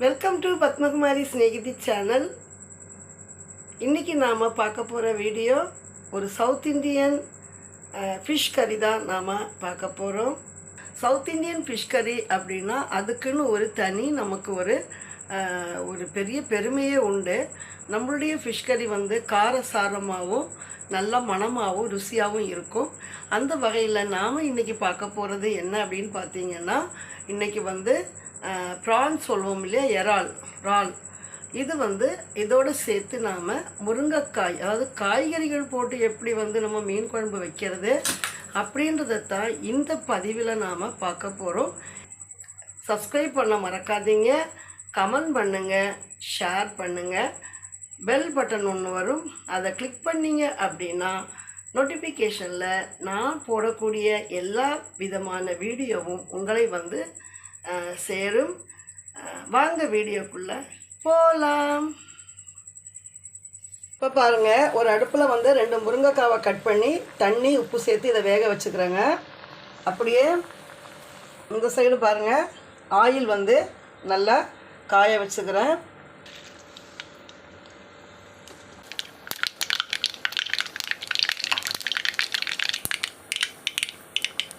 Welcome to Padmakumari Snehithi channel இன்றைக்கி நாம் பார்க்க போகிற வீடியோ ஒரு சவுத் இந்தியன் ஃபிஷ் கறி தான் நாம் பார்க்க போகிறோம் சவுத் இந்தியன் ஃபிஷ் கறி அப்படின்னா அதுக்குன்னு ஒரு தனி நமக்கு ஒரு ஒரு பெரிய பெருமையே உண்டு. நம்மளுடைய ஃபிஷ் கறி வந்து காரசாரமாகவும் நல்ல மணமாகவும் ருசியாகவும் இருக்கும். அந்த வகையில் நாம் இன்றைக்கி பார்க்க போகிறது என்ன அப்படின்னு பார்த்தீங்கன்னா இன்றைக்கி வந்து ப்ரான் சொல்லுவோம் இல்லையா? எறால் இறால். இது வந்து இதோடு சேர்த்து நாம் முருங்கைக்காய் அதாவது காய்கறிகள் போட்டு எப்படி வந்து நம்ம மீன் குழம்பு வைக்கிறது அப்படின்றத தான் இந்த பதிவில் நாம் பார்க்க போகிறோம் சப்ஸ்கிரைப் பண்ண மறக்காதீங்க. கமெண்ட் பண்ணுங்கள் ஷேர் பண்ணுங்கள் பெல் பட்டன் ஒன்று வரும். அதை கிளிக் பண்ணிங்க அப்படின்னா நோட்டிஃபிகேஷனில் நான் போடக்கூடிய எல்லா விதமான வீடியோவும் உங்களை வந்து சேரும். வாங்க வீடியோக்குள்ளே போகலாம் இப்போ பாருங்கள் ஒரு அடுப்பில் வந்து ரெண்டு முருங்கைக்காவை கட் பண்ணி தண்ணி உப்பு சேர்த்து இதை வேக வச்சுக்கிறேங்க. அப்படியே இந்த சைடு பாருங்கள் ஆயில் வந்து நல்லா காய வச்சுக்கிறேன்.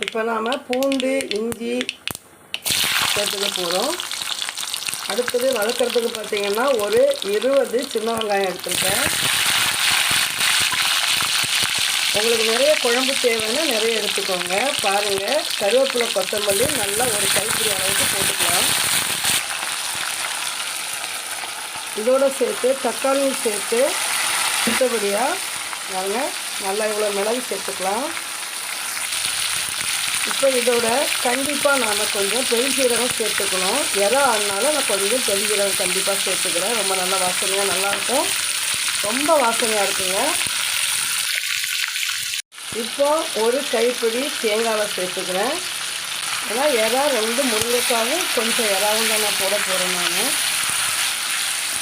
இப்போ நாம் பூண்டு இஞ்சி சேர்த்துக்க போகிறோம் அடுத்தது வளர்க்குறதுக்கு பார்த்தீங்கன்னா ஒரு இருபது சின்ன வெங்காயம் எடுத்துருக்கேன். உங்களுக்கு நிறைய குழம்பு தேவைன்னா நிறைய எடுத்துக்கோங்க. பாருங்கள் கருவேப்பிலை கொத்தமல்லி நல்லா ஒரு கைப்பிடி அளவுக்கு போட்டுக்கலாம். இதோட சேர்த்து தக்காளியும் சேர்த்து மற்றபடியாக நாங்கள் நல்லா இவ்வளோ மிளகு சேர்த்துக்கலாம். இப்போ இதோட கண்டிப்பாக நாம் கொஞ்சம் பெருஞ்சீரகம் சேர்த்துக்கணும். எறா ஆனாலும் நான் கொஞ்சம் பெருஞ்சீரகம் கண்டிப்பாக சேர்த்துக்கிறேன். ரொம்ப நல்ல வாசனையாக நல்லாயிருக்கும் ரொம்ப வாசனையாக இருக்குங்க. இப்போ ஒரு கைப்பிடி தேங்காவை சேர்த்துக்கிறேன். ஏன்னா எறா ரெண்டு முருங்கைக்காவும் கொஞ்சம் எதாவது தான் நான் போட போகிறேன் நான்.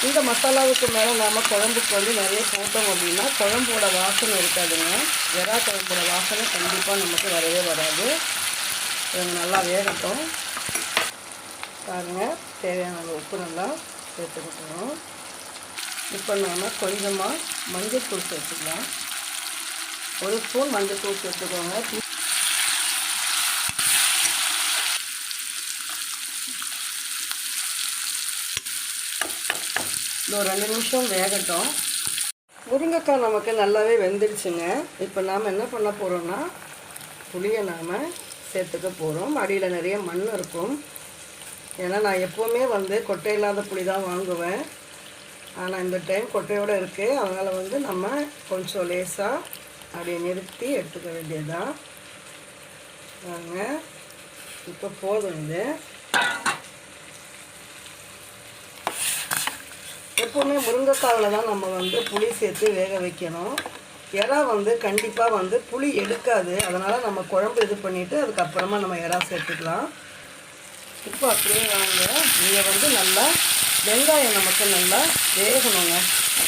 இந்த மசாலாவுக்கு மேலே நாம் குழம்புக்கு வந்து நிறைய போட்டோம் அப்படின்னா குழம்போட வாசனை இருக்காதுங்க. வெறா குழம்போட வாசனை கண்டிப்பாக நமக்கு வரவே வராது. இது நல்லா வேகட்டும். பாருங்கள் தேவையான உப்பு நல்லா சேர்த்துக்கிட்டோம். இப்போ நாம் கொஞ்சமாக மஞ்சள் தூள் சேர்த்துக்கலாம். ஒரு ஸ்பூன் மஞ்சள்தூள் சேர்த்துக்கோங்க. இது ஒரு ரெண்டு நிமிஷம் வேகட்டும். முருங்கைக்காய் நமக்கு நல்லாவே வெந்துடுச்சுங்க. இப்போ நாம் என்ன பண்ண போகிறோம்னா புளியை நாம் சேர்த்துக்க போகிறோம் அடியில் நிறைய மண் இருக்கும். ஏன்னா நான் எப்போவுமே வந்து கொட்டை இல்லாத புளி தான் வாங்குவேன். ஆனால் இந்த டைம் கொட்டையோடு இருக்குது அதனால் வந்து நம்ம கொஞ்சம் லேசாக அப்படியே நிறுத்தி எடுத்துக்க வேண்டியதுதான். வாங்க. இப்போ போதும் இது. எப்போவுமே முருங்கைக்காவில் தான் நம்ம வந்து புளி சேர்த்து வேக வைக்கணும். இறா வந்து கண்டிப்பாக வந்து புளி எடுக்காது. அதனால் நம்ம குழம்பு இது பண்ணிவிட்டு அதுக்கப்புறமா நம்ம இறா சேர்த்துக்கலாம். இப்போ அப்படியே வாங்க. இங்கே வந்து நல்லா வெங்காயம் நமக்கு நல்லா வேகணுங்க.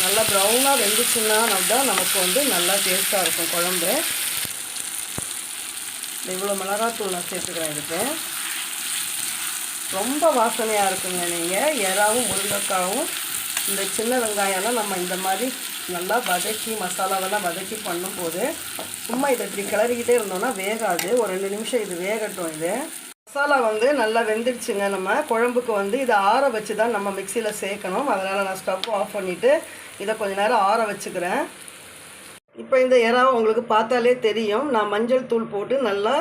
நல்லா ப்ரௌனாக வெந்துச்சுன்னா தான் நமக்கு வந்து நல்லா டேஸ்ட்டாக இருக்கும் குழம்பு. இவ்வளோ மிளகாத்தூள் நான் சேர்த்துக்கிறேன் இதுக்கு. ரொம்ப வாசனையாக இருக்குங்க நீங்கள் இறாவும் முருங்கைக்காவும் இந்த சின்ன வெங்காயம்லாம் நம்ம இந்த மாதிரி நல்லா வதக்கி மசாலாவெல்லாம் வதக்கி பண்ணும்போது சும்மா இதை இப்படி கிளறிக்கிட்டே இருந்தோம்னா வேகாது. ஒரு ரெண்டு நிமிஷம் இது வேகட்டும் இது. மசாலா வந்து நல்லா வெந்துடுச்சுங்க நம்ம. குழம்புக்கு வந்து இதை ஆற வச்சு தான் நம்ம மிக்சியில் சேர்க்கணும். அதனால் நான் ஸ்டவ் ஆஃப் பண்ணிவிட்டு இதை கொஞ்ச நேரம் ஆற வச்சுக்கிறேன். இப்போ இந்த எறாவை உங்களுக்கு பார்த்தாலே தெரியும். நான் மஞ்சள் தூள் போட்டு நல்லா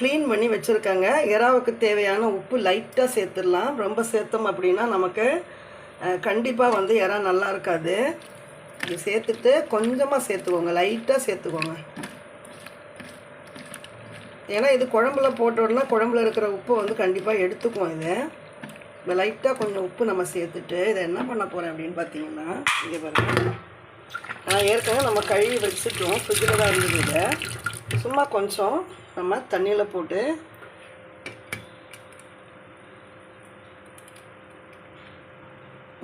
க்ளீன் பண்ணி வச்சுருக்கேங்க. எறாவுக்கு தேவையான உப்பு லைட்டாக சேர்த்துடலாம். ரொம்ப சேர்த்தோம் அப்படின்னா நமக்கு கண்டிப்பாக வந்து இறா நல்லா இருக்காது. இது சேர்த்துட்டு கொஞ்சமாக சேர்த்துக்கோங்க. லைட்டாக சேர்த்துக்கோங்க. ஏன்னா இது குழம்புல போட்டோன்னா குழம்புல இருக்கிற உப்பு வந்து கண்டிப்பாக எடுத்துக்குவோம் இது. இப்போ லைட்டாக கொஞ்சம் உப்பு நம்ம சேர்த்துட்டு இதை என்ன பண்ண போகிறேன் அப்படின்னு பார்த்தீங்கன்னா இங்கே பாருங்க. நான் ஏற்கனவே நம்ம கழுவி வச்சுட்டோம். ஃப்ரிட்ஜில் தான் இருந்தது இதை. சும்மா கொஞ்சம் நம்ம தண்ணியில் போட்டு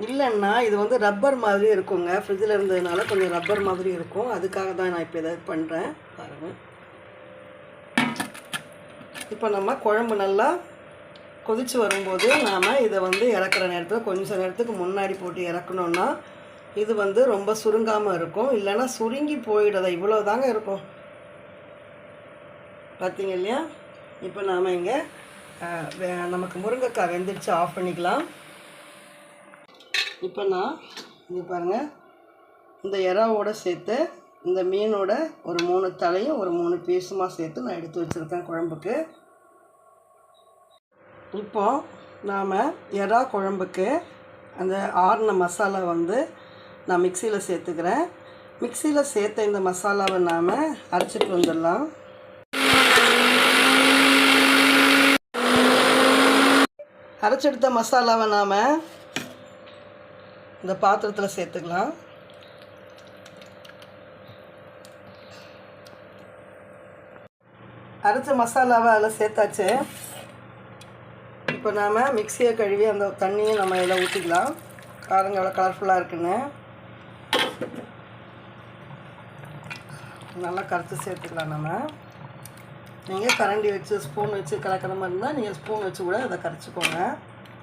இல்லைன்னா இது வந்து ரப்பர் மாதிரி இருக்குங்க. ஃப்ரிட்ஜில் இருந்ததுனால கொஞ்சம் ரப்பர் மாதிரி இருக்கும். அதுக்காக தான் நான் இப்போ இதை பண்ணுறேன் பாருங்கள் இப்போ நம்ம குழம்பு நல்லா கொதித்து வரும்போது நாம் இதை வந்து இறக்குற நேரத்தில் கொஞ்சம் நேரத்துக்கு முன்னாடி போட்டு இறக்கணுன்னா இது வந்து ரொம்ப சுருங்காமல் இருக்கும். இல்லைன்னா சுருங்கி போயிடுது இவ்வளோ தாங்க இருக்கும். பார்த்தீங்க இல்லையா? இப்போ நாம் இங்கே நமக்கு முருங்கைக்காய் வெந்துடுச்சு ஆஃப் பண்ணிக்கலாம். இப்போ நான் இது பாருங்கள் இந்த இறாவோட சேர்த்து இந்த மீனோட ஒரு மூணு தலையும் ஒரு மூணு பீஸுமாக சேர்த்து நான் எடுத்து வச்சுருக்கேன் குழம்புக்கு. இப்போ நாம் எறா குழம்புக்கு அந்த ஆறின மசாலா வந்து நான் மிக்சியில் சேர்த்துக்கிறேன். மிக்சியில் சேர்த்த இந்த மசாலாவை நாம் அரைச்சிட்டு வந்துடலாம். அரைச்செடுத்த மசாலாவை நாம் இந்த பாத்திரத்தில் சேர்த்துக்கலாம். அரைச்ச மசாலாவை அதில் சேர்த்தாச்சு. இப்போ நாம் மிக்சியை கழுவி அந்த தண்ணியை நம்ம இதில் ஊற்றிக்கலாம் காரங்க எவ்வளோ கலர்ஃபுல்லாக இருக்குன்னு. நல்லா கரைச்சி சேர்த்துக்கலாம் நம்ம நீங்கள் கரண்டி வச்சு ஸ்பூன் வச்சு கலக்கிற மாதிரி இருந்தால் நீங்கள் ஸ்பூன் வச்சு கூட அதை கரைச்சிக்கோங்க.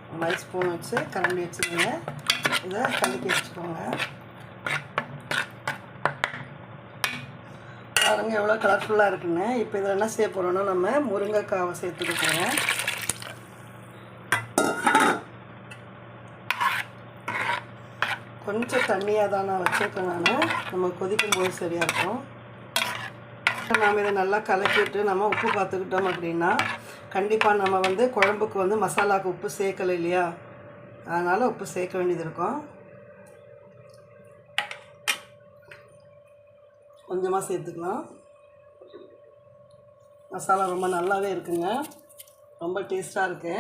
இந்த மாதிரி ஸ்பூன் வச்சு கரண்டி வச்சுக்கோங்க. இதை கலக்கி வச்சுக்கோங்க பாருங்கள் எவ்வளோ கலர்ஃபுல்லாக இருக்குன்னு. இப்போ இதில் என்ன செய்ய போகிறோன்னா நம்ம முருங்கைக்காவை சேர்த்துக்க போகிறோம் கொஞ்சம் தண்ணியாக தான் நான் வச்சுருக்கேன் நான். நம்ம கொதிக்கும் போது சரியாக இருக்கும். நாம் இதை நல்லா கலக்கிட்டு நம்ம உப்பு பார்த்துக்கிட்டோம் அப்படின்னா கண்டிப்பாக நம்ம வந்து குழம்புக்கு வந்து மசாலாவுக்கு உப்பு சேர்க்கலை இல்லையா? அதனால் உப்பு சேர்க்க வேண்டியது இருக்கும். கொஞ்சமாக சேர்த்துக்கலாம். மசாலா ரொம்ப நல்லாவே இருக்குங்க. ரொம்ப டேஸ்ட்டாக இருக்கு.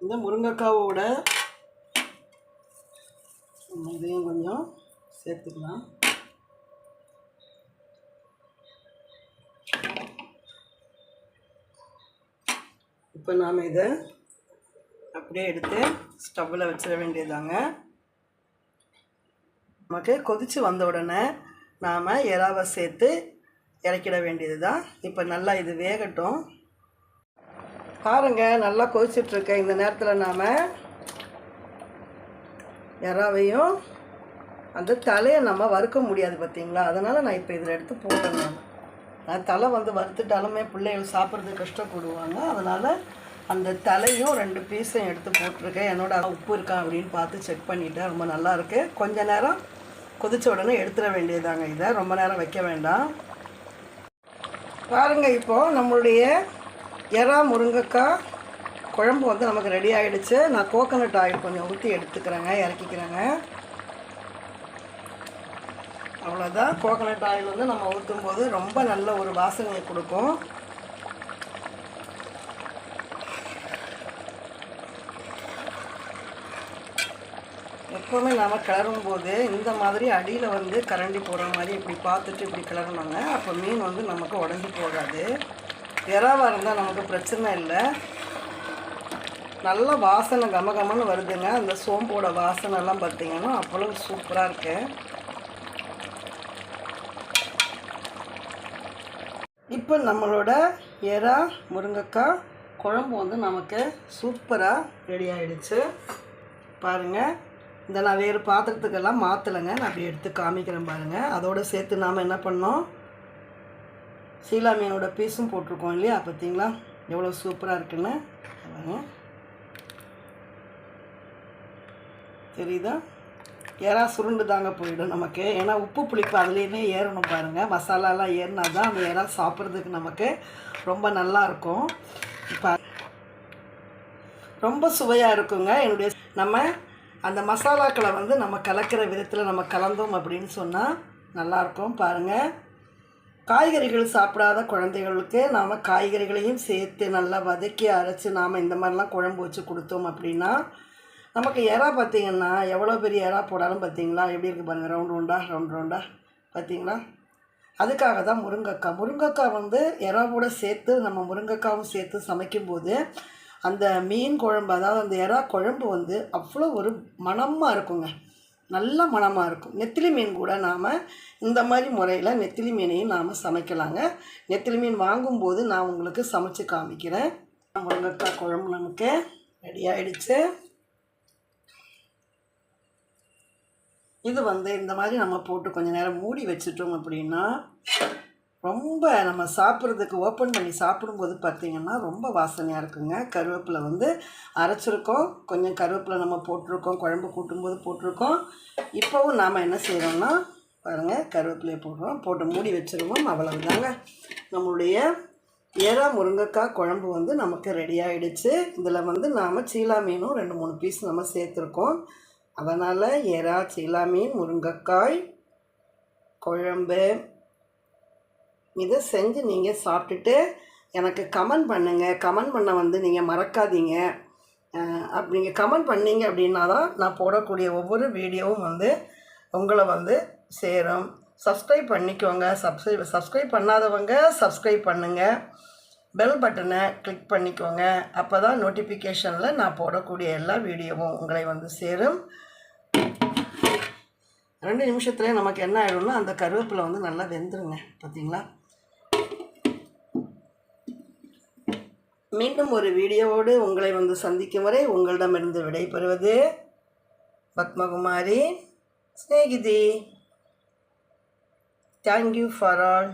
இந்த முருங்கைக்காவோட இதையும் கொஞ்சம் சேர்த்துக்கலாம். இப்போ நாம் இதை அப்படியே எடுத்து ஸ்டவ்வில் வச்சிட வேண்டியதாங்க நமக்கு கொதித்து வந்த உடனே நாம் இறாவை சேர்த்து இறக்கிட வேண்டியது தான் இப்போ நல்லா இது வேகட்டும். பாருங்கள் நல்லா கொதிச்சிட்ருக்க இந்த நேரத்தில் நாம் இறாவையும் அந்த தலையை நம்ம வறுக்க முடியாது பார்த்தீங்களா? அதனால் நான் இப்போ இதில் எடுத்து போட்டேன் நான் தலை வந்து வறுத்துட்டாலுமே பிள்ளைகள் சாப்பிட்றதுக்கு கஷ்டப்படுவாங்க. அதனால் அந்த தலையும் ரெண்டு பீஸையும் எடுத்து போட்டிருக்கேன். என்னோட உப்பு இருக்கா அப்படின்னு பார்த்து செக் பண்ணிட்டேன். ரொம்ப நல்லா இருக்கு. கொஞ்ச நேரம் கொதிச்ச உடனே எடுத்துட வேண்டியதாங்க இதை. ரொம்ப நேரம் வைக்க வேண்டாம். பாருங்க இப்போது நம்மளுடைய எறா முருங்கைக்காய் குழம்பு வந்து நமக்கு ரெடி ஆகிடுச்சு நான் கோகனட் ஆயில் கொஞ்சம் ஊற்றி எடுத்துக்கிறேங்க இறக்கிக்கிறேங்க. அவ்வளோதான் கோகனட் ஆயில் வந்து நம்ம ஊற்றும் போது ரொம்ப நல்ல ஒரு வாசனை கொடுக்கும். எப்போவுமே நாம் கிளறும் போது இந்த மாதிரி அடியில் வந்து கரண்டி போடுற மாதிரி இப்படி பார்த்துட்டு இப்படி கிளறணுங்க அப்போ மீன் வந்து நமக்கு உடஞ்சி போகாது. இறாவாக இருந்தால் நமக்கு பிரச்சனை இல்லை. நல்ல வாசனை கமகமன்னு வருதுங்க. அந்த சோம்போட வாசனைலாம் பார்த்தீங்கன்னா அவ்வளோ சூப்பராக இருக்குது இப்போ நம்மளோட எறா முருங்கைக்காய் குழம்பு வந்து நமக்கு சூப்பராக ரெடி ஆகிடுச்சு பாருங்கள் இந்த நான் வேறு பாத்திரத்துக்கெல்லாம் மாற்றலைங்க நான் அப்படி எடுத்து காமிக்கிறேன் பாருங்கள் அதோடு சேர்த்து நாம் என்ன பண்ணோம்? சீலா மீனோட பீஸும் போட்டிருக்கோம் இல்லையா? பார்த்தீங்களா? எவ்வளோ சூப்பராக இருக்குன்னு. பாருங்க. தெரியுதா? ஏறா சுருண்டு தாங்க போயிடும் நமக்கு. ஏன்னா உப்பு புளிப்பு அதுலேயுமே ஏறணும் பாருங்கள் மசாலாலாம் ஏறினா தான் அந்த இறா சாப்பிட்றதுக்கு நமக்கு ரொம்ப நல்லாயிருக்கும் இப்போ ரொம்ப சுவையாக இருக்குங்க. என்னுடைய நம்ம அந்த மசாலாக்களை வந்து நம்ம கலக்கிற விதத்தில் நம்ம கலந்தோம் அப்படின்னு சொன்னால் நல்லாயிருக்கும் பாருங்கள் காய்கறிகள் சாப்பிடாத குழந்தைகளுக்கு நாம் காய்கறிகளையும் சேர்த்து நல்லா வதக்கி அரைச்சி நாம் இந்த மாதிரிலாம் குழம்பு வச்சு கொடுத்தோம் அப்படின்னா நமக்கு எறா பார்த்தீங்கன்னா எவ்வளோ பெரிய எறா போடாலும் பார்த்தீங்களா? எப்படி இருக்குது பாருங்கள் ரவுண்ட் ரவுண்டாக ரவுண்ட் ரவுண்டா பார்த்தீங்களா? அதுக்காக தான் முருங்கைக்காய். முருங்கைக்காய் வந்து எறாவோட சேர்த்து நம்ம முருங்கைக்காவும் சேர்த்து சமைக்கும்போது அந்த மீன் குழம்பு அதாவது அந்த எறா குழம்பு வந்து அவ்வளோ ஒரு மணமாக இருக்குங்க. நல்ல மணமாக இருக்கும். நெத்திலி மீன் கூட நாம் இந்த மாதிரி முறையில் நெத்திலி மீனையும் நாம் சமைக்கலாங்க. நெத்திலி மீன் வாங்கும்போது நான் உங்களுக்கு சமைச்சு காமிக்கிறேன். முருங்கைக்காய் குழம்பு நமக்கு ரெடி ஆகிடுச்சு இது வந்து இந்த மாதிரி நம்ம போட்டு கொஞ்சம் நேரம் மூடி வச்சுட்டோம் அப்படின்னா ரொம்ப நம்ம சாப்பிட்றதுக்கு ஓப்பன் பண்ணி சாப்பிடும்போது பார்த்திங்கன்னா ரொம்ப வாசனையாக இருக்குங்க. கருவேப்பிலை வந்து அரைச்சிருக்கோம். கொஞ்சம் கருவேப்பிலை நம்ம போட்டிருக்கோம். குழம்பு கூட்டும்போது போட்டிருக்கோம். இப்போவும் நாம் என்ன செய்கிறோம்னா பாருங்கள் கருவேப்பிலையை போடுறோம். போட்டு மூடி வச்சுருவோம். அவ்வளவுதாங்க. நம்மளுடைய ஏரா முருங்கைக்காய் குழம்பு வந்து நமக்கு ரெடி ஆகிடுச்சு இதில் வந்து நாம் சீலா மீனும் ரெண்டு மூணு பீஸ் நம்ம சேர்த்துருக்கோம். அதனால் எறா சீலா மீன் முருங்கைக்காய் குழம்பு இதை செஞ்சு நீங்கள் சாப்பிட்டுட்டு எனக்கு கமெண்ட் பண்ணுங்கள் கமெண்ட் பண்ண வந்து நீங்கள் மறக்காதீங்க. அப்படி நீங்கள் கமெண்ட் பண்ணீங்க அப்படின்னா தான் நான் போடக்கூடிய ஒவ்வொரு வீடியோவும் வந்து உங்களை வந்து சேரும். சப்ஸ்கிரைப் பண்ணிக்கோங்க. சப்ஸ்கிரைப் சப்ஸ்கிரைப் பண்ணாதவங்க சப்ஸ்கிரைப் பண்ணுங்கள் பெல் பட்டனை கிளிக் பண்ணிக்கோங்க. அப்போ தான் நோட்டிஃபிகேஷனில் நான் போடக்கூடிய எல்லா வீடியோவும் உங்களை வந்து சேரும். ரெண்டு நிமிஷத்தில் நமக்கு என்ன ஆகிடும்னா அந்த கருவேப்பிலை வந்து நல்லா வெந்துருங்க. பார்த்தீங்களா மீண்டும் ஒரு வீடியோவோடு உங்களை வந்து சந்திக்கும் வரை உங்களிடமிருந்து விடைபெறுவது Padmakumari Snehithi. Thank you for all